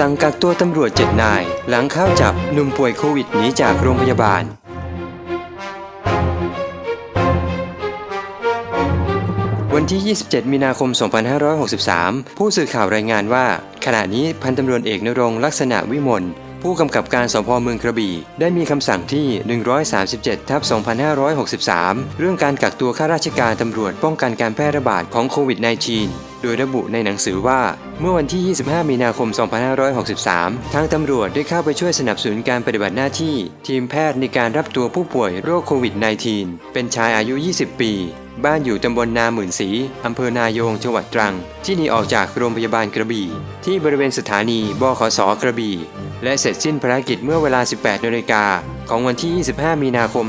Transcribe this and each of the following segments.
สั่งกักตัวตำรวจเจ็ดนาย หลังเข้าจับหนุ่มป่วยโควิดหนีจากโรงพยาบาล วันที่ 27 มีนาคม 2563 ผู้สื่อข่าวรายงานว่า ขณะนี้พันตำรวจเอกนรงลักษณะวิมลผู้กำกับการสพเมืองกระบี่ได้มีคำสั่งที่ 137ทับ2563 เรื่องการกักตัวข้าราชการตำรวจป้องกันการแพร่ระบาดของโควิด -19 ดยระบุในหนังสือว่า เมื่อวันที่ 25 มีนาคม 2563 ทางตำรวจได้เข้าไปช่วยสนับสนุนการปฏิบัติหน้าที่ ทีมแพทย์ในการรับตัวผู้ป่วยโรคโควิด -19 เป็นชายอายุ 20 ปี บ้านอยู่ตำบลนาหมื่นศรีอำเภอนายง จังหวัดตรัง ที่หนีออกจากโรงพยาบาลกระบี่ ที่บริเวณสถานีบขสกระบี่ และเสร็จสิ้นภารกิจเมื่อเวลา 18นาฬิกา ของวันที่ 25 มีนาคม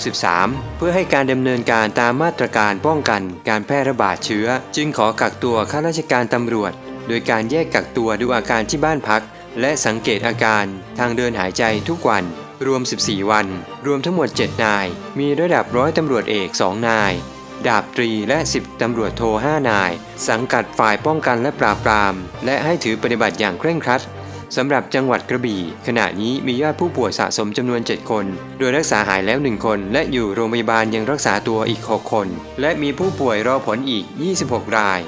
2563 เพื่อให้การดำเนินการตามมาตรการป้องกันการแพร่ระบาดเชื้อ จึงขอกักตัวข้าราชการตำรวจ โดยการแยกกักตัวดูอาการที่บ้านพัก และสังเกตอาการทางเดินหายใจทุกวัน รวม 14 วัน รวมทั้งหมด 7 นาย มีระดับร้อยตำรวจเอก 2 นายดาบตรีและ 10 ตำรวจโท 5 นาย สังกัดฝ่ายป้องกันและปราบปราม และให้ถือปฏิบัติอย่างเคร่งครัด สำหรับจังหวัดกระบี่ ขณะนี้มียอดผู้ป่วยสะสมจำนวน 7 คน โดยรักษาหายแล้ว 1 คน และอยู่โรงพยาบาลยังรักษาตัวอีก 6 คน และมีผู้ป่วยรอผลอีก 26 ราย